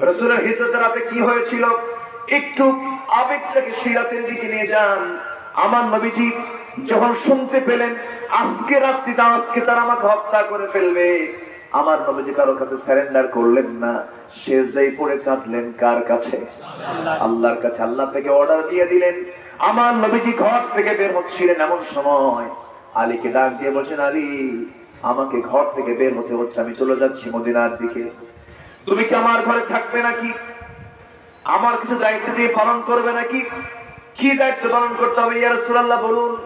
রসুলের হিজরতের রাতে কি হয়েছিল? একটু আবেগটাকে সিরাতের দিকে নিয়ে যান। আমার নবীজি যখন শুনতে পেলেন, আজকে রাত্রিটা আজকে তারা আমাকে হত্যা করে ফেলবে। আমার নবীজি কারও কাছে স্যারেন্ডার করলেন না। শেষ দায়ী পড়ে কাঁদলেন কার কাছে? আল্লাহর কাছে আল্লাহ থেকে অর্ডার দিয়ে দিলেন। আমার নবীজি ঘর থেকে বের হচ্ছিলেন এমন সময়। আলীকে ডাক দিয়ে বলছেন, আলী, আমাকে ঘর থেকে বের হতে হচ্ছে। আমি চলে যাচ্ছি মদিনার দিকে। তুমি কি আমার ঘরে থাকবে নাকি? আমার কিছু দায়িত্ব দিয়ে পালন করবে নাকি? কি দায়িত্ব পালন করতে হবে? ইয়া রাসূলুল্লাহ, বলুন।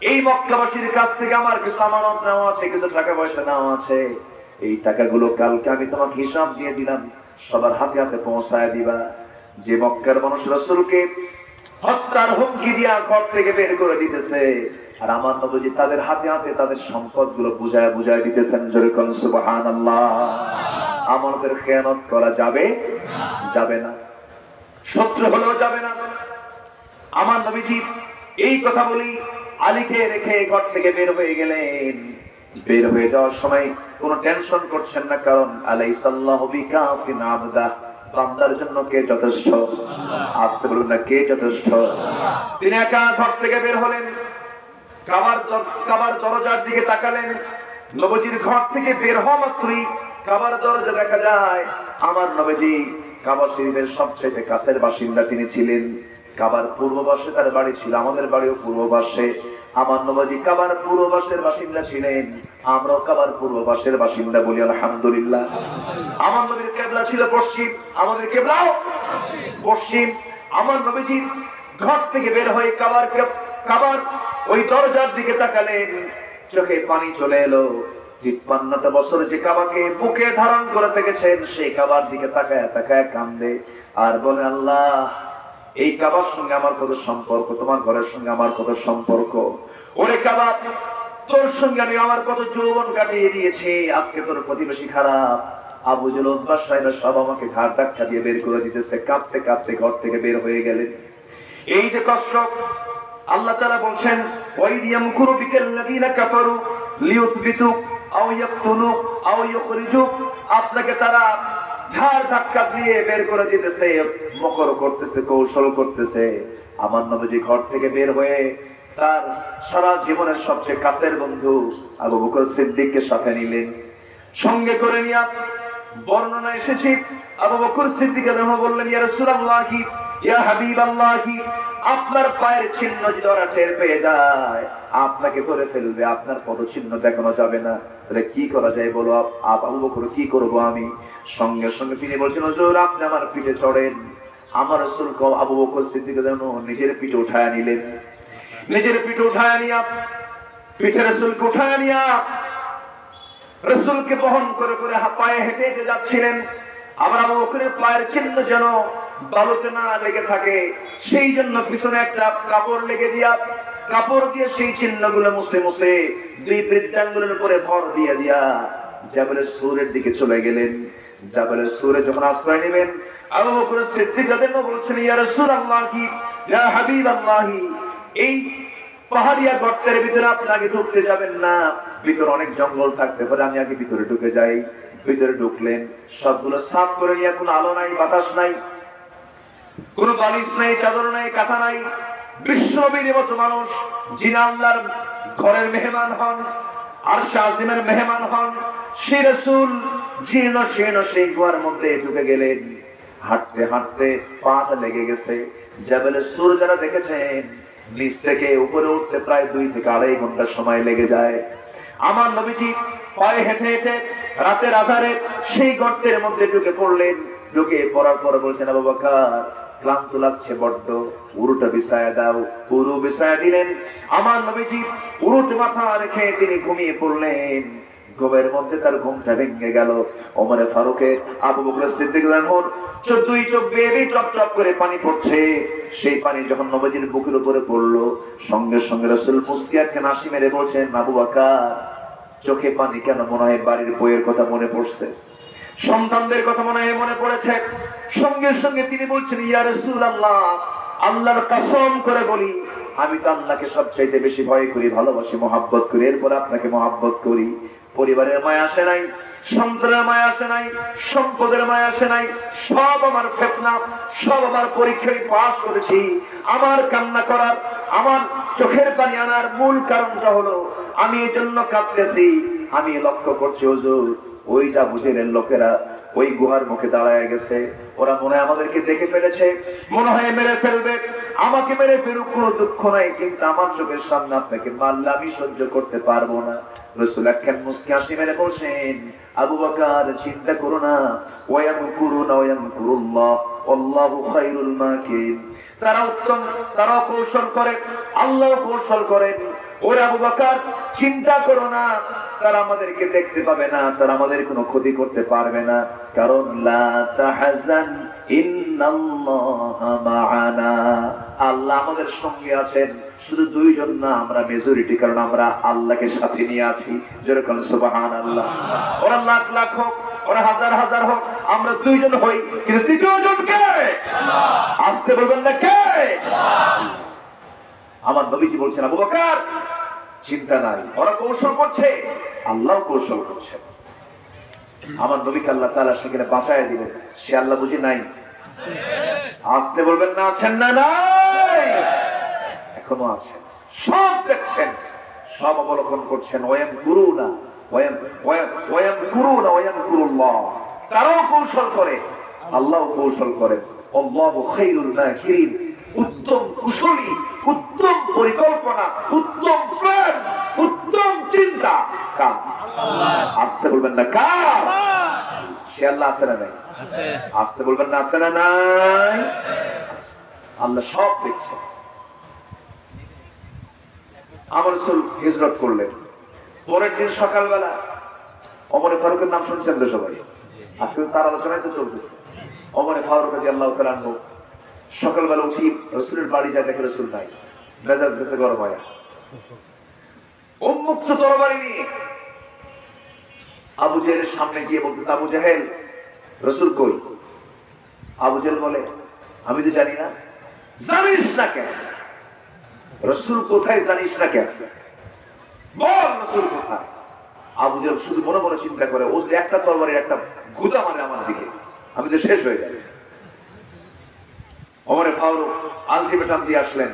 এই মক্কাবাসীর কাছ থেকে আমার কিছু আমানত নেওয়া আছে, কিছু টাকা পয়সা নেওয়া আছে। এই টাকাগুলো কালকে আমি তোমাকে হিসাব দিয়ে দিলাম। সবার হাতে হাতে পৌঁছায় দিবা। যে মক্কার মানুষ রাসূলকে হত্যার হুমকি দিয়া ঘর থেকে বের করে দিতেছে, আর আমার মতো নবজি তাদের হাতে হাতে তাদের সম্পদগুলো বুঝায় বুঝায় দিতেছেন। জোরে কোন সুবহানাল্লাহ। আমাদের খেয়ানত করা যাবে? যাবে না। শত্রু হলেও যাবে না। আমার নবীজি এই কথা বলি, আলীকে রেখে ঘর থেকে বের হয়ে গেলেন। বের হয়ে যাওয়ার সময় কোনো টেনশন করছেন না, কারণ আলাই সাল্লাহ বান্দার জন্য কে যথেষ্ট? আসতে বলুন না, কে যথেষ্ট? তিনি একা ঘর থেকে বের হলেন, কাবার কাবার দরজার দিকে তাকালেন। নবজির ঘর থেকে বের হওয়া মাত্রই কাবার দরজা দেখা যায়। আমার নবজি কাবা শরীফের সবচেয়ে কাছের বাসিন্দা তিনি ছিলেন। কাবার পূর্ব পাশে তার বাড়ি ছিল, আমাদের বাড়িও পূর্ব আমার নবজি কাবার পূর্ব পাশের বাসিন্দা ছিলেন। আমরাও কাবার পূর্ব পাশের বাসিন্দা বলি, আলহামদুলিল্লাহ। আমার নবীর কেবলা ছিল পশ্চিম, আমাদের কেবলাও পশ্চিম। আমার নবীজি ঘর থেকে বের হয়ে কাবার কাবার ওই দরজার দিকে তাকালেন। চোখে পানি চলে এলো। তিপ্পান্নটা বছর যে কাবাকে বুকে ধারণ করে থেকেছেন সেই কাবার দিকে তাকায় তাকায় কান্দে আর বলে, আল্লাহ, এই কাবার সঙ্গে আমার কত সম্পর্ক? তোমার ঘরের সঙ্গে আমার কত সম্পর্ক? ওরে কাবা, তোর সঙ্গে আমি আমার কত যৌবন কাটিয়ে দিয়েছি। আজকে তোর প্রতিবেশী খারাপ। আবু জুল উদ্বাস সাহেবের সব আমাকে ঘাট ধাক্কা দিয়ে বের করে দিতেছে, কাঁপতে কাঁপতে ঘর থেকে বের হয়ে গেলেন। এই যে কষ্ট আল্লাহ তারা বলছেন বিকাল্লাযীনা কাফারু লিয়ুথবিতুক আও ইয়াকতুলুক আও ইউখরিজুক আপনাকে তারা ঘাড় ধাক্কা দিয়ে বের করে দিতেছে, মকর করতেছে, কৌশল করতেছে। আমার নবজি ঘর থেকে বের হয়ে তার সারা জীবনের সবচেয়ে কাছের বন্ধু আবু বকর সিদ্দিককে সাথে নিলেন। সঙ্গে করে নিয়া বর্ণনা এসেছি, আবু বকর সিদ্দিক বললেন, ইয়া রাসূলুল্লাহি আপনার পায়ের চিহ্ন ওরা টের পেয়ে যায়, আপনাকে করে ফেলবে, আপনার পদচিহ্ন দেখানো যাবে না। তাহলে কি করা যায় বলো আবু বকর, কি করব আমি? সঙ্গে সঙ্গে তিনি বলছেন, হুজুর, আপনি আমার পিঠে চড়েন। আমার কও আবু বকর সিদ্দিক যেন নিজের পিঠে উঠায় নিলেন। নিজের পিঠে উঠায় নিয়া পিঠে রাসূলকে উঠায় নিয়া রসুলকে বহন করে করে পায়ে হেঁটে হেঁটে যাচ্ছিলেন। আবার আবু বকরের পায়ের চিহ্ন যেন বালুতে না লেগে থাকে। সেই জন্য পিছনে একটা কাপড় লেগে দিয়া, কাপড় দিয়ে সেই চিহ্নগুলো মুছে মুছে দুই বৃদ্ধাঙ্গুলের উপরে ভর দিয়ে দিয়া জাবেলের সুরের দিকে চলে গেলেন। জাবেলের সুরে যখন আশ্রয় নেবেন এই পাহাড়িয়া গর্তের ভিতরে আপনি আগে ঢুকতে যাবেন না। ভিতরে অনেক জঙ্গল থাকতে পারে, আমি আগে ভিতরে ঢুকে যাই। ভিতরে ঢুকলেন, সবগুলো সাফ করে নিয়ে, কোনো আলো নাই, বাতাস নাই। কোনো বালিশ নাই, চাদর নাই, কাঁথা নাই। বিশ্বনবীর মতো মানুষ, যিনি আল্লাহর ঘরের মেহমান হন আর শাহিমের মেহমান হন সে রসুল জীর্ণ শীর্ণ সেই মধ্যে ঢুকে গেলেন। হাঁটতে হাঁটতে লেগে গেছে। জাবেলের সুর যারা দেখেছেন, নিচ থেকে উপরে উঠতে প্রায় দুই থেকে আড়াই ঘণ্টা সময় লেগে যায়। আমার নবীজি পায়ে হেঁটে হেঁটে রাতের আধারে সেই গর্তের মধ্যে ঢুকে পড়লেন। ঢুকে পড়ার পর বলছেন ক্লান্ত লাগছে, বড্ড। উরুটা বিছায়া দাও, উরু বিছায়া দিলেন। আমার নবীজি উরুট মাথা রেখে তিনি ঘুমিয়ে পড়লেন। ঘুমের মধ্যে তার ঘুমটা ভেঙে গেল। ওমরে ফারুকের আবু বকর সিদ্দিক রাহমান চোদ্দই চোখ বেয়ে টপ টপ করে পানি পড়ছে। সেই পানি যখন নবীজির বুকের উপরে পড়ল, সঙ্গে সঙ্গে রসুল মুসকিয়াকে নাসি মেরে বলছেন, আবু বকর, চোখে পানি কেন মনে হয় বাড়ির বইয়ের কথা মনে পড়ছে? সন্তানদের কথা মনে হয় মনে পড়েছে। সঙ্গে সঙ্গে তিনি বলছেন, ইয়া রাসূলুল্লাহ, আল্লাহর কসম করে বলি, আমি তো আল্লাহকে সবচাইতে বেশি ভয় করি, ভালোবাসি, মহাব্বত করি। এরপর আপনাকে মহাব্বত করি। পরিবারের মায় আসে নাই, সন্তানের মায় আসে নাই, সম্পদের মায় আসে নাই, সব আমার ফেতনা, সব আমার পরীক্ষায় পাশ করেছি। আমার কান্না করার, আমার চোখের পানি আনার মূল কারণটা হলো, আমি এই জন্য কাঁদতেছি। আমি লক্ষ্য করছি, হুজুর ওইটা বুঝেলেন লোকেরা ওই গুহার মুখে দাঁড়ায় গেছে। ওরা মনে আমাদেরকে দেখে ফেলেছে। মনে হয় মেরে ফেলবে। আমাকে মেরে ফেলুক, কোনো দুঃখ নাই। কিন্তু আমার চোখের সামনে আপনাকে মারলে আমি সহ্য করতে পারব না। রসুল একখান মুসকি হাসি মেরে বলছেন, আবু চিন্তা করো না। ওয়াম করু না ওয়াম করুল্লাহ আল্লাহু খায়রুল মাকিন। তারা উত্তম তারা কৌশল করে আল্লাহ কৌশল করেন। ওরা আবু বকর, চিন্তা করো না। তারা আমাদেরকে দেখতে পাবে না, তারা আমাদের কোনো ক্ষতি করতে পারবে না। কারণ আল্লাহ আমাদের সঙ্গে আছেন। শুধু দুইজন না, আমরা মেজরিটি কারণ আমরা আল্লাহকে সাথে নিয়ে আছি। যেরকম সুবাহান আল্লাহ ওরা লাখ লাখ হোক, ওরা হাজার হাজার হোক, আমরা দুইজন হই, কিন্তু তৃতীয় জন কে? আসতে বলবেন না কে? আমার নবীজি বলছেন, আবু বকর চিন্তা নাই। ওরা কৌশল করছে। আল্লাহ কৌশল করছে। আমার নবীকে আল্লাহ তাআলা সেখানে বাঁচায় দিবেন। সে আল্লাহ বুঝি নাই। আসতে বলবেন না, আছেন না নাই? এখনও আছেন। সব দেখছেন। সব অবলোকন করছেন। ওয়াম গুরু না ওয়াম ওয়াম গুরু না ওয়াম তারাও কৌশল করে। আল্লাহ কৌশল করে আল্লাহু না মাকিরিন। উত্তম কুশলী উত্তম পরিকল্পনা উত্তম প্ল্যান উত্তম চিন্তা। কার? আসতে বলবেন না কার? সে আল্লাহ আছে না নাই? আসতে বলবেন না আছে না নাই? আল্লাহ সব দেখছে। আমার রসুল হিজরত করলেন। পরের দিন সকালবেলা অমরে ফারুকের নাম শুনছেন তো সবাই? আজকে তার আলোচনায় তো চলতেছে। অমরে ফারুক আল্লাহ তালানহু সকালবেলা উঠি, রসুলের বাড়ি যায়, দেখে রসুল নাই। মেজাজ গেছে গরম হয় উন্মুক্ত তরবারি নিয়ে আবু জেহেলের সামনে গিয়ে বলতেছে, আবু জাহেল, রসুল কই? আবু জেহেল বলে, আমি তো জানি না। জানিস না কেন? রসুল কোথায় জানিস না কেন? বল, রসুল কোথায়? আবু জেহেল শুধু মনে মনে চিন্তা করে, ও একটা তরবারি একটা গুদা মারে আমার দিকে। আমি তো শেষ হয়ে যাবে। অমরে ফারুক আলটিমেটাম দিয়ে আসলেন।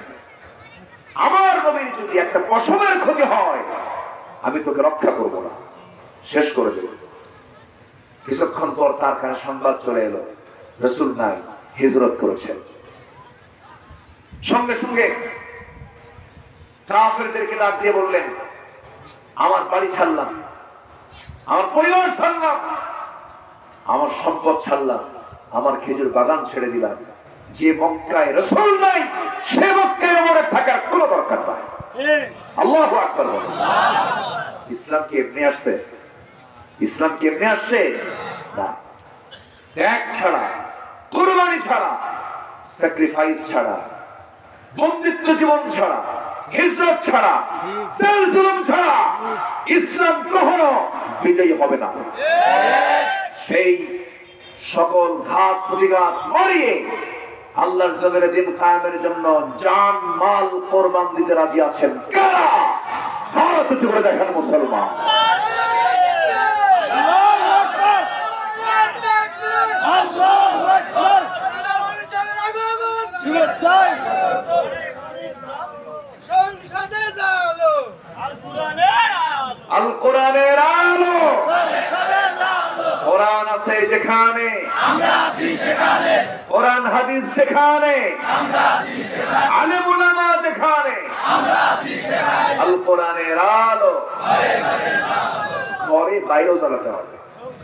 আমার নবীর যদি একটা পশমের ক্ষতি হয়, আমি তোকে রক্ষা করব না। শেষ করে দেব। কিছুক্ষণ পর তার কাছে সংবাদ চলে এলো, রসুল নাই, হিজরত করেছেন। সঙ্গে সঙ্গে কাফেরদেরকে ডাক দিয়ে বললেন, আমার বাড়ি ছাড়লাম, আমার পরিবার ছাড়লাম, আমার সম্পদ ছাড়লাম, আমার খেজুর বাগান ছেড়ে দিলাম। যে মক্কায় রসুল নাই সে মক্কায় আমার থাকার কোনো দরকার নাই। আল্লাহ আকবর ইসলাম কি এমনি আসছে? ইসলাম কি এমনি আসছে? না। ত্যাগ ছাড়া কোরবানি ছাড়া স্যাক্রিফাইস ছাড়া বন্দিত্ব জীবন ছাড়া হিজরত ছাড়া সেল জুলুম ছাড়া ইসলাম কখনো বিজয়ী হবে না। সেই সকল ঘাত প্রতিঘাত মরিয়ে আল্লাহর জমিনে দিন কায়েমের জন্য জান, মাল, কোরবান দিতে রাজি আছেন কারা? উঁচু করে দেখেন মুসলমান সংসদে যালো আল কোরআনের আলো কোরআন আছে যেখানে কোরআন হাদিস সেখানে। আলেম উলামা যেখানে আল কোরআনের আলো। ঘরে বাইরেও জ্বালাতে হবে।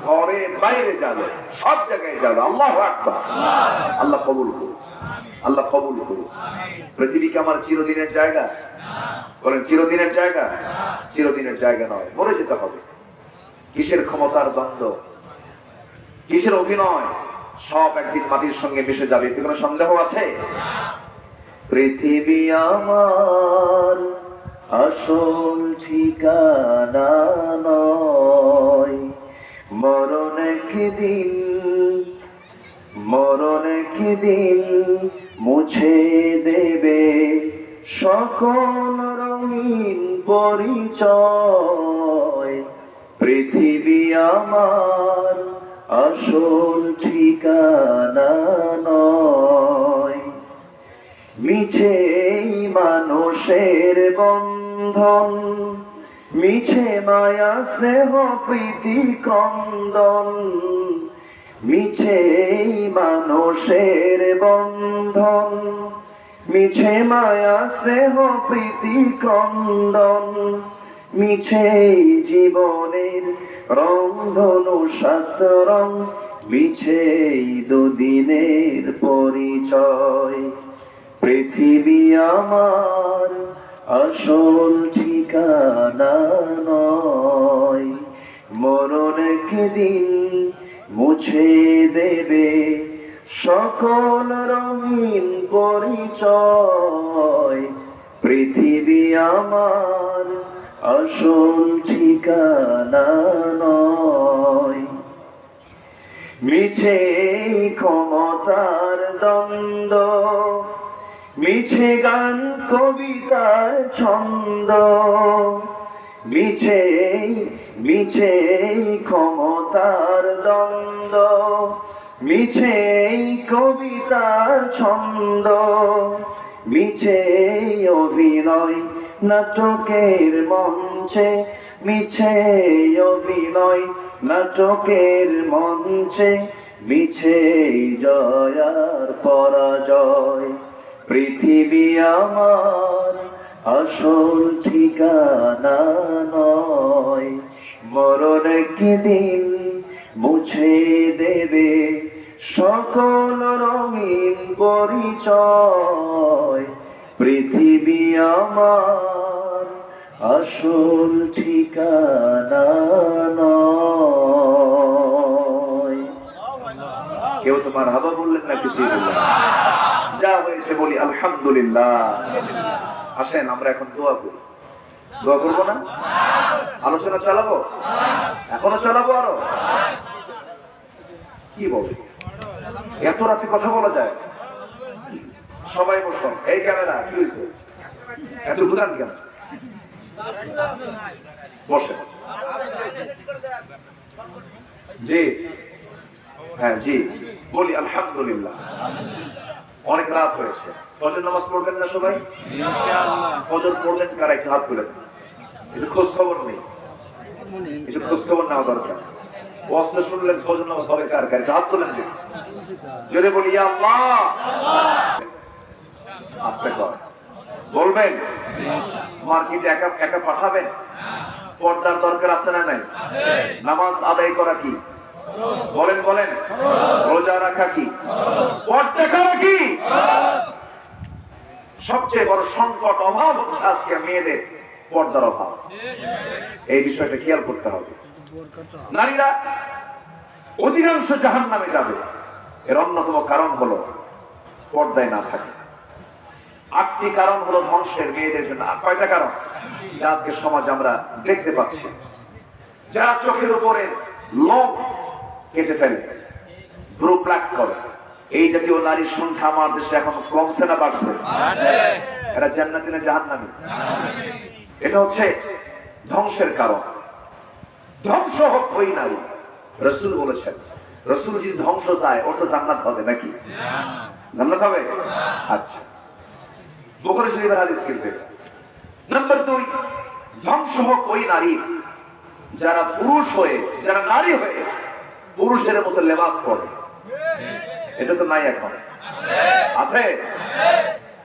ঘরে বাইরে যাবে সব জায়গায় যাবে আল্লাহ আকবার। আল্লাহ কবুল করুন আল্লাহ কবুল করুন পৃথিবী কি আমার চিরদিনের জায়গা। বলেন, চিরদিনের জায়গা? চিরদিনের জায়গা নয়। মরে যেতে হবে। কিসের ক্ষমতার দ্বন্দ্ব? কিসের অভিনয়? সব একদিন মাটির সঙ্গে মিশে যাবে। এতে কোনো সন্দেহ আছে? পৃথিবী আমার আসল ঠিকানা নয়। মরণ একদিন মরণ একদিন মুছে দেবে। সকল রঙিন পরিচয় পৃথিবী আমার আসল ঠিকানা নয়। মিছে মানুষের বন্ধন, মিছে মায়া, স্নেহ, প্রীতি, ক্রন্দন, মিছে মানুষের বন্ধন, মিছে মায়া, স্নেহ, প্রীতি, ক্রন্দন মিছে জীবনের রংধনু সাত রং মিছে দুদিনের পরিচয়। পৃথিবী আমার আসল ঠিকানা নয়। মরণ একদিন মুছে দেবে সকল রঙিন পরিচয়। পৃথিবী আমার আসল ঠিকানা নয়। মিছে ক্ষমতার দ্বন্দ্ব, মিছে গান, কবিতার ছন্দ, মিছে মিছে ক্ষমতার দ্বন্দ্ব, মিছে কবিতার ছন্দ, মিছে অভিনয় নাটকের মঞ্চে মিছে অভিনয় নাটকের মঞ্চে মিছে জয়ার পরাজয়। পৃথিবী আমার আসল ঠিকানা নয়। মরণ একদিন মুছে দেবে সকল রঙিন পরিচয়। পৃথিবী আমার আসল ঠিকানা কেউ তোমার হাবা বললেন না কিছুই বললেন যা হয়েছে বলি আলহামদুলিল্লাহ। আসেন, আমরা এখন দোয়া করি। দোয়া করব না? আলোচনা চালাবো? এখনও চালাবো আরও? কি বলে? এত রাতে কথা বলা যায়। সবাই বসুন। এই ক্যামেরা কি হয়েছে? এত বুঝান কেন? বসে। জি। হ্যাঁ জি। বলি আলহামদুলিল্লাহ। অনেক রাত হয়েছে। ফজর নামাজ পড়বেন না সবাই? ফজর পড়লেন কারা? একটু হাত তুলেন। একটু খোঁজ খবর নেই একটু খোঁজ খবর নেওয়া দরকার। অস্ত্র শুনলেন ফজর নামাজ হবে কার কার? হাত তুলেন যদি বলি আল্লাহ! আস্তে কর বলবেন? মার্কেটে একা একা পাঠাবেন? পর্দার দরকার আছে না নাই? নামাজ আদায় করা কি? বলেন বলেন। রোজা রাখা কি? পর্দা করা কি? সবচেয়ে বড় সংকট, অভাব হচ্ছে আজকে মেয়েদের পর্দার অভাব। এই বিষয়টা খেয়াল করতে হবে। নারীরা অধিকাংশ জাহান নামে যাবে। এর অন্যতম কারণ হলো পর্দায় না থাকে। আটটি কারণ হলো ধ্বংসের মেয়েদের জন্য। আর কয়টা কারণ? যা আজকে সমাজ আমরা দেখতে পাচ্ছি। যারা চোখের উপরে লোভ কেটে ফেলে, ভ্রু প্লাক করে, এই জাতীয় নারীর সংখ্যা আমার দেশে এখন কমছে না, বাড়ছে। এরা জান্নাতি না জাহান্নামী? এটা হচ্ছে ধ্বংসের কারণ। ধ্বংস হোক ওই নারী। রসুল বলেছেন, রসুল যদি ধ্বংস চায় ওটা জান্নাত হবে নাকি? জান্নাত হবে? আচ্ছা। বকরে শরীফের হাদিস কিন্তু। নাম্বার দুই ধ্বংস হোক ওই নারী যারা পুরুষ হয়ে, যারা নারী হয়ে পুরুষের মতো লেবাস পরে। এটা তো নাই এখন। আছে?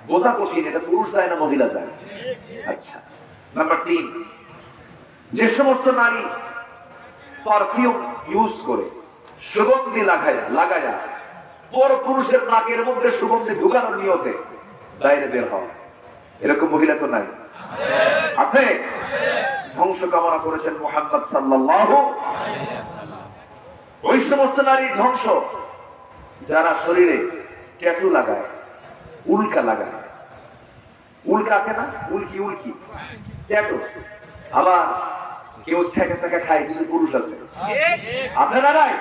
বোঝা কঠিন, এটা পুরুষ যায় না মহিলা যায়। আচ্ছা নাম্বার তিন যে সমস্ত নারী পারফিউম ইউজ করে, সুগন্ধি লাগায় লাগায়, পর পুরুষের নাকের মধ্যে সুগন্ধি ঢুকানোর নিয়তে বাইরে বের হওয়া এরকম মহিলা তো নাই। আছে? ধ্বংস কামনা করেছেন মোহাম্মদ সাল্লাল্লাহু ওই সমস্ত নারী ধ্বংস, যারা শরীরে ট্যাটু লাগায়, উল্কা লাগায়। উল্কা আঁকে না? উল্কি উল্কি। ট্যাটু। আবার কেউ ছেঁকে ছেঁকে খায়, কিছু পুরুষ আছে। আছে না নাই?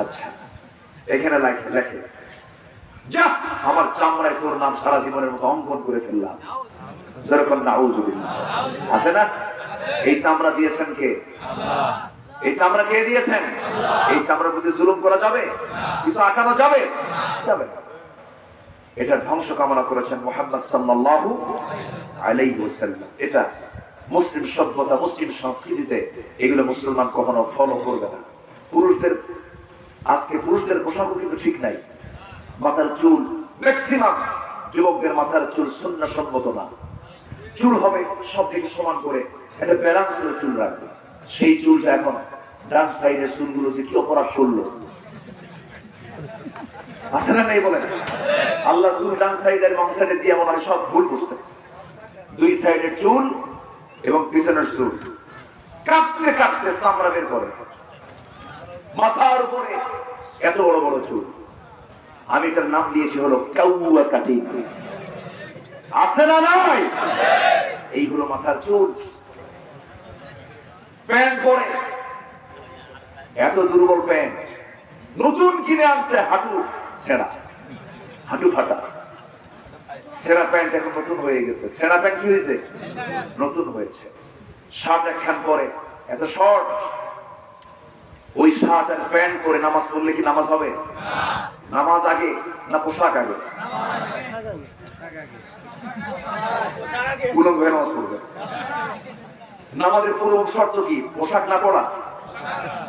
আচ্ছা এখানে লেখে লেখে। আমার চামড়ায় তোর নাম সারা জীবনের মতো অঙ্কন করে ফেললাম। যেরকম নাউজুবিল্লাহ। আছে না? এই চামড়া দিয়েছেন কে? এই চামড়া কে দিয়েছেন? এই চামড়ার প্রতি জুলুম করা যাবে? কিছু আঁকানো যাবে? যাবে এটা ধ্বংস কামনা করেছেন মোহাম্মদ সাল্লাল্লাহু ওয়াসাল্লাম। এটা মুসলিম সভ্যতা, মুসলিম সংস্কৃতিতে এগুলো মুসলমান কখনো ফলো করবে না। পুরুষদের, আজকে পুরুষদের পোশাকও কিন্তু ঠিক নাই। মাথার চুল ম্যাক্সিমাম যুবকদের মাথার চুল শূন্য সম্মত না। চুল হবে সব দিকে সমান করে। একটা ব্যালান্স করে চুল রাখবে। সেই চুলটা এখন ডান সাইডের চুলগুলো যে কি অপরাধ করল? আছে না নেই বলেন? আল্লাহ চুল ডান সাইডের সাইডে দিয়ে মনে হয় সব ভুল করছে। দুই সাইডের চুল এবং পিছনের চুল। কাঁপতে কাঁপতে চামড়া বের করে। মাথার উপরে এত বড় বড় চুল। আমি তার নাম দিয়েছি হলো কাউয়া কাটিং। আছে না নাই? এইগুলো মাথার চুল। প্যান্ট পরে। এত দুর্বল প্যান্ট। নতুন কিনে আনছে হাঁটু ছেঁড়া। হাঁটু ফাটা। সেরা প্যান্ট এখন নতুন হয়ে গেছে। সেরা প্যান্ট কি হয়েছে? নতুন হয়েছে। শার্ট একখান পরে। এত শর্ট। ওই শার্ট আর প্যান্ট পরে নামাজ পড়লে কি নামাজ হবে? নামাজ আগে না পোশাক আগে? নামাজের পূর্ব শর্ত কি? পোশাক না পড়া?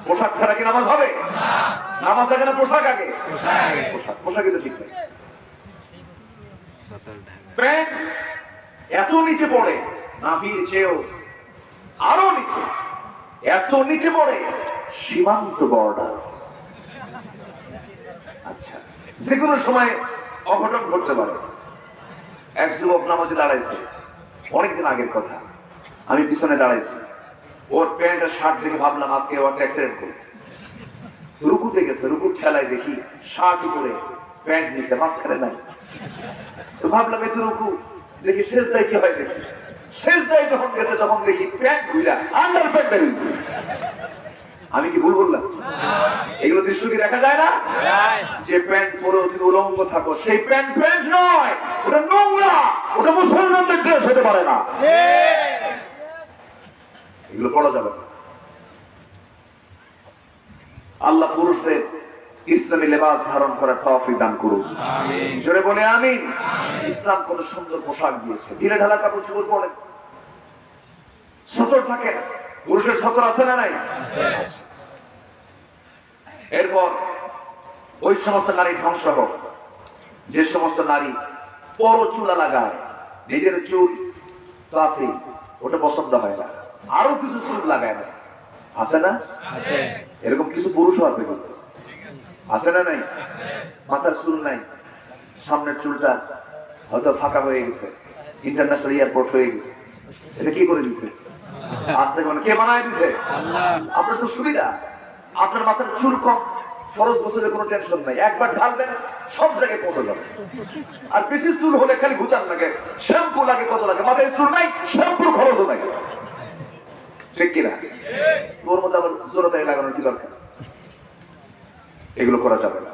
পোশাক ছাড়া কি নামাজ হবে? নামাজ আগে না পোশাক আগে? পোশাক। পোশাকই তো ঠিক। এত নিচে পড়ে নাভির চেয়েও আরও নিচে, এত নিচে পড়ে, সীমান্ত বর্ডার। যে কোনো সময় অঘটন ঘটতে পারে। এক যুবক নামাজে দাঁড়াইছে। অনেকদিন আগের কথা। আমি পিছনে দাঁড়াইছি। ওর প্যান্ট আর শার্ট দেখে ভাবলাম আজকে ও একটা অ্যাক্সিডেন্ট করবে। রুকুতে গেছে, রুকুর খেলায় দেখি শার্ট উপরে প্যান্ট নিচে মাঝখানে নাই। তো ভাবলাম একটু রুকু, দেখি শেষ দায় কি হয় দেখি। শেষ দায় যখন গেছে, তখন দেখি প্যান্ট ঘুরা আন্ডার প্যান্ট বেরিয়েছে আমি কি ভুল বললাম? এগুলো দৃশ্য কি দেখা যায় না? যে প্যান্ট পরে তুমি উলঙ্গ থাকো সেই প্যান্ট প্যান্ট নয় ওটা নোংরা ওটা মুসলমানদের ড্রেস হতে পারে না। এগুলো পড়া যাবে না। আল্লাহ পুরুষদের ইসলামী লেবাস ধারণ করার তৌফিক দান করুন। জোরে বলে আমি ইসলাম কত সুন্দর পোশাক দিয়েছে। ঢিলে ঢালা কাপড় চোপড় পরে। সতর থাকে পুরুষের সতর আছে না নাই? এরপর ওই সমস্ত নারী ধ্বংস হোক। যে সমস্ত নারী পর চুলা লাগায় নিজের চুল তো আছেই ওটা পছন্দ হয় না। আরও কিছু চুল লাগায় না। আছে না? এরকম কিছু পুরুষও আছে কিন্তু। আছে না নাই? মাথার চুল নাই। সামনের চুলটা হয়তো ফাঁকা হয়ে গেছে। ইন্টারন্যাশনাল এয়ারপোর্ট হয়ে গেছে। এটা কি করে দিছে? আসতে মানে কে বানায় দিছে? আপনার তো সুবিধা। আপনার মাথার চুল কম ফরজ কোনো টেনশন নাই। একবার ঢালবেন সব জায়গায় পৌঁছে যাবে। আর বেশি চুল হলে খালি ঘুতান লাগে শ্যাম্পু লাগে কত লাগে? মাথায় চুল নাই শ্যাম্পুর খরচও নাই। ঠিক কিনা? তোর মধ্যে আবার জোরতাই লাগানোর কি দরকার? এগুলো করা যাবে না।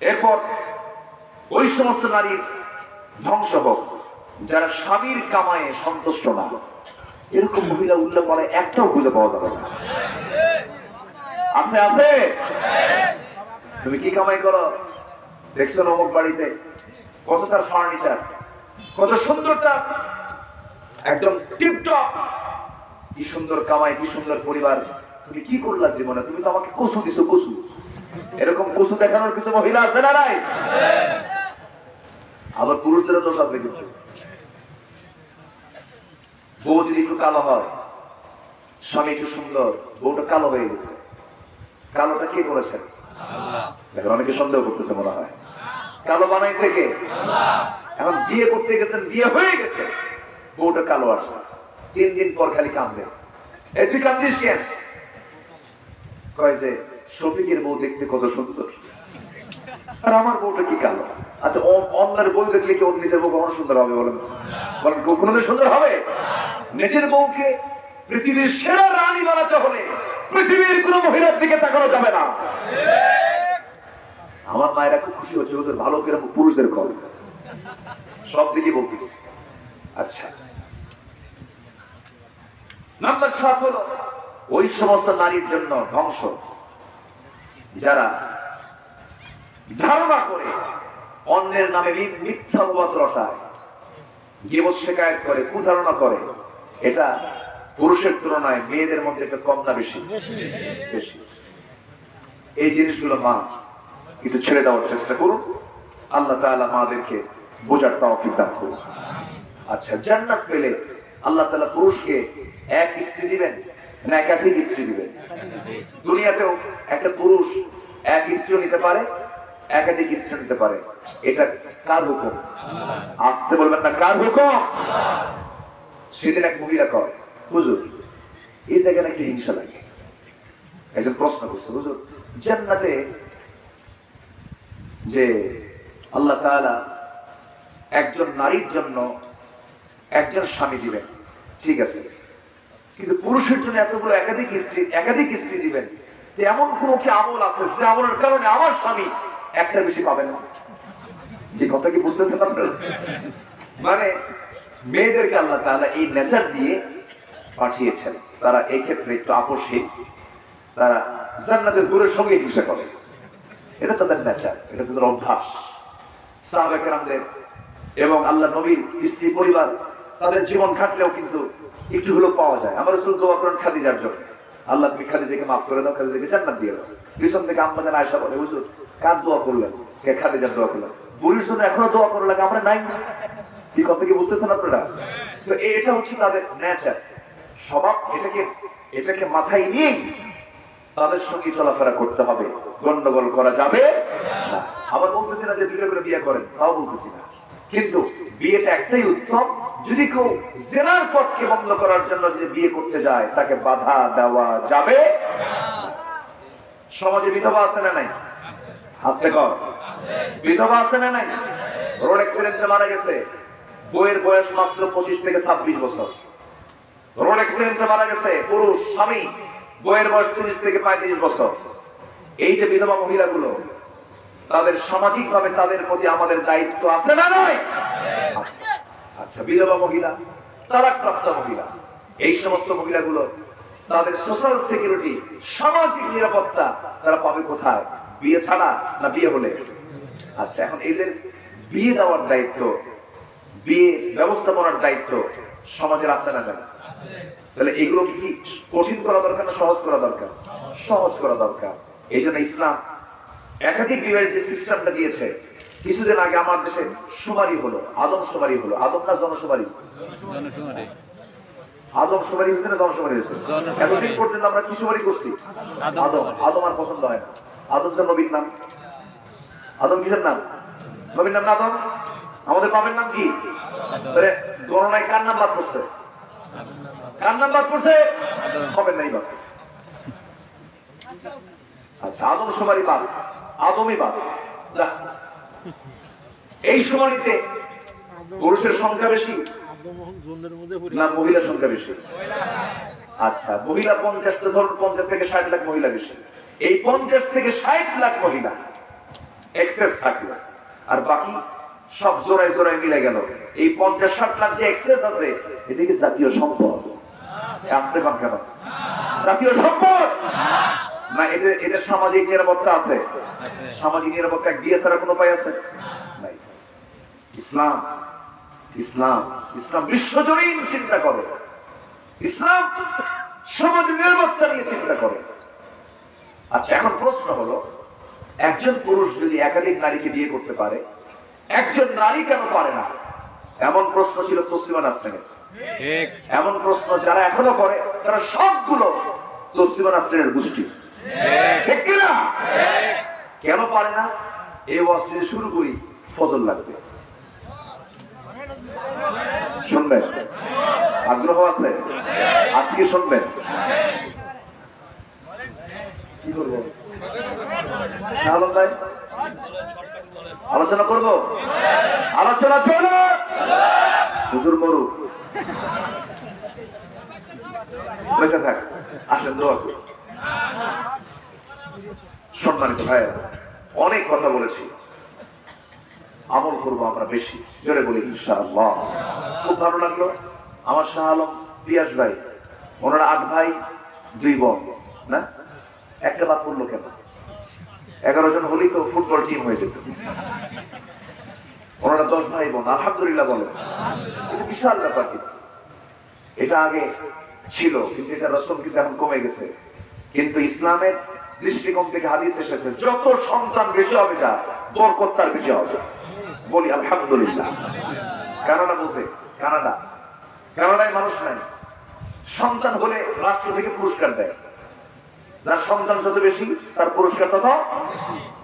এরপর ওই সমস্ত নারীর ধ্বংস হোক। যারা স্বামীর কামায় সন্তুষ্ট না। এরকম মহিলা উল্লেখ করে একটাও খুঁজে পাওয়া যাবে আছে আছে? তুমি কি কামাই করো? দেখছ অমুক বাড়িতে? কত তার ফার্নিচার কত সুন্দর তার একদম টিপটপ কি সুন্দর কামাই, কি সুন্দর পরিবার। তুমি কি করলা জীবনে? তুমি তো আমাকে কসু দিছো কসু এরকম কসু দেখানোর কিছু মহিলা আছে না নাই? আবার পুরুষদেরও দোষ আছে কিন্তু। বউ যদি একটু কালো হয় স্বামী একটু সুন্দর বউটা কালো হয়ে গেছে। কালোটা কে করেছেন দেখেন অনেকে সন্দেহ করতেছে মনে হয়। কালো বানাইছে কে? এখন বিয়ে করতে গেছেন বিয়ে হয়ে গেছে। বউটা কালো আসছে। তিন দিন পর খালি কাঁদবে। এই তুই কাঁদছিস কেন? কয় যে শফিকের বউ দেখতে কত সুন্দর। আর আমার বউটা কি কালো? আচ্ছা অন্যের বউ দেখলে কি ওর নিজের বউ কখনো সুন্দর হবে বলেন? বলেন কোনোদিন সুন্দর হবে? নিজের বউকে পৃথিবীর সেরা রানী বানাতে হলে পৃথিবীর কোন মহিলার দিকে তাকানো যাবে না। আমার মায়েরা খুব খুশি হচ্ছে ওদের ভালো করে পুরুষদের কল সব দিকে বলতেছি আচ্ছা। নাম্বার সাত হলো, ওই সমস্ত নারীর জন্য ধ্বংস, যারা ধারণা করে অন্যের নামে মিথ্যা অপবাদ রটায় জীবন শেখায়ত করে, কুধারণা করে এটা পুরুষের তুলনায় মেয়েদের মধ্যে একটা কম না বেশি? বেশি। এই জিনিসগুলো মা একটু ছেড়ে দেওয়ার চেষ্টা করুন। আল্লাহ তাআলা মাদেরকে বোঝার তৌফিক দান করুন। আচ্ছা জান্নাত পেলে আল্লাহ তাআলা পুরুষকে এক স্ত্রী দিবেন না একাধিক স্ত্রী দিবেন? দুনিয়াতেও একটা পুরুষ এক স্ত্রী নিতে পারে, একাধিক স্ত্রী নিতে পারে। এটা কার হুকুম? আসতে বলবেন না, কার হুকুম? সেদিন এক মহিলা কয়, হুজুর, এই জায়গায় একটু হিংসা লাগে। একজন প্রশ্ন করছে, হুজুর, জান্নাতে যে আল্লাহ তাআলা একজন নারীর জন্য একজন স্বামী দিবেন, ঠিক আছে, কিন্তু পুরুষের জন্য এতগুলো একাধিক স্ত্রী একাধিক স্ত্রী দিবেন যে এমন কোন কি আমল আছে যে আমলের কারণে আমার স্বামী একটা বেশি পাবেন না? এই কথা কি বুঝতেছেন আপনারা? মানে মেয়েদেরকে আল্লাহ তাআলা এই নেচার দিয়ে পাঠিয়েছেন। তারা এই ক্ষেত্রে একটু আপোষহীন তারা জান্নাতের দূরের সঙ্গে হিংসা করে। এটা তাদের নেচার এটা তাদের অভ্যাস। সাহাবাহামদের এবং আল্লাহ নবীর স্ত্রী পরিবার, তাদের জীবন খাটলেও কিন্তু একটু হলেও পাওয়া যায়। আমরা শুধু দোয়া করেন খাদিজার জন্য। আল্লাহ তুমি খাদিজাকে মাফ করে দাও, খাদিজাকে জান্নাত দিয়ে দাও। পিছন থেকে আম্মাদের আয়সা বলে, হুজুর, কার দোয়া করলেন? কে খাদিজার দোয়া করলেন? বুড়ির জন্য এখনও দোয়া করা লাগে, আমরা নাই। কি কথা কি বুঝতেছেন আপনারা? তো এটা হচ্ছে তাদের নেচার স্বভাব এটাকে এটাকে মাথায় নিয়েই তাদের সঙ্গে চলাফেরা করতে হবে। গন্ডগোল করা যাবে আবার বলতেছি না যে দুটো করে বিয়ে করেন, তাও বলতেছি না। কিন্তু বিয়েটা একটাই উত্তম, যদি কেউ জেনার পথকে বন্ধ করার জন্য যদি বিয়ে করতে যায়, তাকে বাধা দেওয়া যাবে সমাজে বিধবা আছে না নাই? হাসতে কর। বিধবা আছে না নাই? রোড অ্যাক্সিডেন্টে মারা গেছে। বইয়ের বয়স মাত্র পঁচিশ থেকে ছাব্বিশ বছর। রোড অ্যাক্সিডেন্টে মারা গেছে পুরুষ, স্বামী। বইয়ের বয়স তিরিশ থেকে পঁয়ত্রিশ বছর। এই যে বিধবা মহিলাগুলো, তাদের সামাজিক ভাবে তাদের প্রতি আমাদের দায়িত্ব আছে না নয় আচ্ছা বিধবা মহিলা তারা প্রাপ্ত মহিলা, এই সমস্ত মহিলাগুলো, তাদের সোশ্যাল সিকিউরিটি সামাজিক নিরাপত্তা তারা পাবে কোথায়? বিয়ে ছাড়া না বিয়ে হলে? আচ্ছা এখন এদের বিয়ে দেওয়ার দায়িত্ব বিয়ে ব্যবস্থাপনার দায়িত্ব সমাজের আছে না কেন? তাহলে এগুলো কি কঠিন করা দরকার না সহজ করা দরকার? সহজ করা দরকার। এই জন্য ইসলাম একাধিক বিবাহের যে সিস্টেমটা দিয়েছে কিছুদিন আগে আমার দেশে সুমারি হলো আদম সুমারি হলো। আদম না জনসুমারি আদম সুমারি হয়েছে না জনসুমারি হয়েছে? এতদিন পর্যন্ত আমরা কি সুমারি করছি? আদম আদম। আদম আর পছন্দ হয় না। আদম যে নবীর নাম। আদম কিসের নাম? নবীর নাম না আদম? আমাদের বাপের নাম কি? গণনায় কার নাম করছে? কার নাম করছে? হবে নাই করছে। আচ্ছা আদম সুমারি বাদ, আদমই বাদ। এই সুমারিতে পুরুষের সংখ্যা বেশি না মহিলার সংখ্যা বেশি? আচ্ছা মহিলা পঞ্চাশ ধরুন পঞ্চাশ থেকে ষাট লাখ মহিলা বেশি। এই পঞ্চাশ থেকে ষাট লাখ মহিলা এক্সেস থাকল আর বাকি সব জোড়ায় জোড়ায় মিলে গেল। এই পঞ্চাশ ষাট লাখ যে এক্সেস আছে এদিকে জাতীয় সম্পদ? আসতে পান কেন? জাতীয় সম্পদ? না, এদের এদের সামাজিক নিরাপত্তা আছে। সামাজিক নিরাপত্তা বিয়ে ছাড়া কোনো উপায় আছে? ইসলাম ইসলাম ইসলাম বিশ্বজনীন চিন্তা করে। ইসলাম সমাজ নিরাপত্তা নিয়ে চিন্তা করে। আচ্ছা এখন প্রশ্ন হলো, একজন পুরুষ যদি একাধিক নারীকে বিয়ে করতে পারে একজন নারী কেন পারে না? এমন প্রশ্ন ছিল তসলিমা নাসরিনের এমন প্রশ্ন যারা এখনও করে তারা সবগুলো তসলিমা নাসরিনের গোষ্ঠী। ঠিক। কিনা কেন পারে না? এই ওয়াজ যদি শুরু করি ফজল লাগবে। শুনবেন? আগ্রহ আছে? আজকে শুনবেন? কি করব? ভাই? আলোচনা করব? আলোচনা চলো! হুজুর মরু বেঁচে থাক, আসেন, দোয়া করুন। সম্মানিত ভাইয়েরা, অনেক কথা বলেছি। আমল করব আমরা বেশি, জোরে বলি, ইনশাআল্লাহ। খুব ভালো লাগল। আমার শাহ আলম পিয়াস ভাই, ওনারা আট ভাই, দুই বোন, না? একটা বাদ পড়ল কেন? এগারো জন হলেই তো ফুটবল টিম হয়ে যেত। ওনারা দশ ভাই বোন, আলহামদুলিল্লাহ বলে বিশাল ব্যাপার কিন্তু। এটা আগে ছিল, কিন্তু এটা রসম কিন্তু এখন কমে গেছে। কিন্তু ইসলামের দৃষ্টিকোণ থেকে হাদিস এসেছে, যত সন্তান বেশি হবে যা, বরকত তার বেশি হবে। বলি আলহামদুলিল্লাহ। কানাডা বুঝে কানাডা। কানাডায় মানুষ নাই। সন্তান হলে রাষ্ট্র থেকে পুরস্কার দেয়। যার সন্তান যত বেশি, তার পুরস্কার তত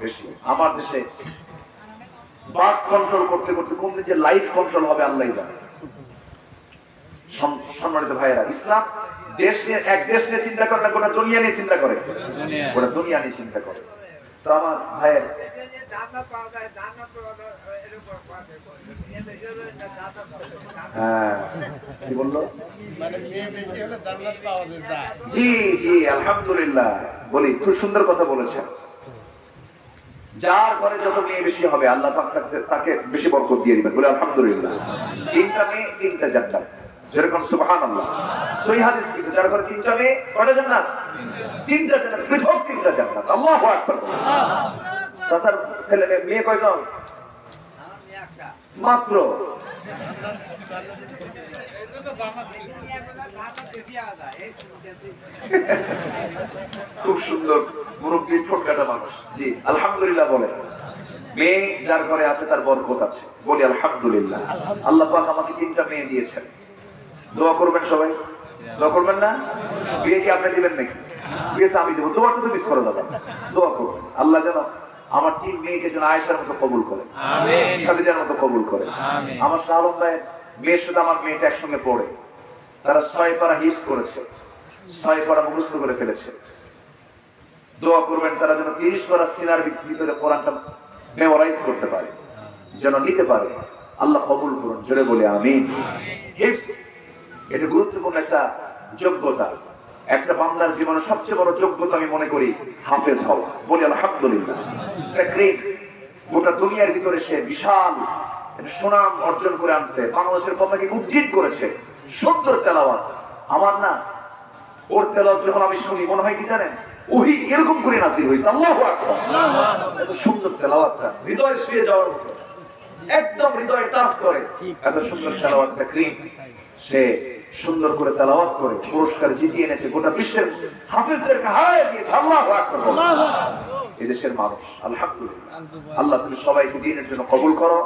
বেশি। আমার দেশে বাক কন্ট্রোল করতে করতে কোন যে লাইফ কন্ট্রোল হবে, আল্লাহ জানে। সম্মানিত ভাইয়েরা, ইসলাম দেশ নিয়ে, এক দেশ নিয়ে চিন্তা করে না, গোটা দুনিয়া নিয়ে চিন্তা করে। গোটা দুনিয়া নিয়ে চিন্তা করে। তো আমার ভাইয়ের জান্নাত পাওয়া যায় জি জি আলহামদুলিল্লাহ। বলি খুব সুন্দর কথা বলেছেন। যার ঘরে যত মেয়ে বেশি হবে আল্লাহ পাক তাকে- বেশি বরকত দিয়ে দিবেন। বলে আলহামদুলিল্লাহ। তিনটা মেয়ে তিনটা জান্নাত। যেরকম হাদিস কিন্তু যার ঘরে তিনটা মেয়ে কয়টা জান্নাত? তিনটা জান্নাত পৃথক তিনটা জান্নাত। আল্লাহু আকবার সাসার ছেলে মেয়ে- মেয়ে কয়জন মাত্র। খুব সুন্দর মুরব্বী, ঠোঁটকাটা মানুষ। জি, আলহামদুলিল্লাহ বলে। মেয়ে যার ঘরে আছে, তার বরকত আছে। বলি, আলহামদুলিল্লাহ। আল্লাহ পাক আমাকে তিনটা মেয়ে দিয়েছেন। দোয়া করবেন সবাই? দোয়া করবেন না? বিয়ে কি আপনি দিবেন নাকি? বিয়ে তো আমি দেবো। দোয়াটা তো মিস করে দাদা দোয়া করবেন আল্লাহ যেন আমার তিন মেয়েকে যেন আয়েশার মতো কবুল করে। খাদিজার মতো কবুল করে। আমার শাহরুখ ভাই মেয়ের সাথে আমার মেয়েটা একসঙ্গে পড়ে। তারা ছয় পারা হিস করেছে। ছয় পারা মুখস্থ করে ফেলেছে। দোয়া করবেন তারা যেন তিরিশ পারা সিনার ভিতরে কোরআনটা মেমোরাইজ করতে পারে যেন নিতে পারে। আল্লাহ কবুল করুন জোরে বলে আমি এটা গুরুত্বপূর্ণ একটা যোগ্যতা। একটা বাংলার জীবনে সবচেয়ে বড় যোগ্যতা আমি মনে করি হাফেজ হওয়া। বলি আলহামদুলিল্লাহ। গোটা দুনিয়ার ভিতরে সে বিশাল সুনাম অর্জন করে আনছে। বাংলাদেশের কথাকে উজ্জীত করেছে? সুন্দর তেলাওয়াত। আমার না, ওর তেলাওয়াত যখন আমি শুনি, মনে হয় কি জানেন? ওহি এরকম করে নাসির হয়েছে। আল্লাহু এত সুন্দর তেলাওয়াতটা। হৃদয় শুয়ে যাওয়ার মতো। একদম হৃদয় টাচ করে। এত সুন্দর তেলাওয়াতটা ক্রিম সে সুন্দর করে তেলাওয়াত করে পুরস্কার জিতিয়ে এনেছে গোটা বিশ্বের হাফিজদেরকে হারায় দিয়েছে। আল্লাহ। এদেশের মানুষ আলহামদুলিল্লাহ। আল্লাহ তুমি সবাইকে দিনের জন্য কবুল করো।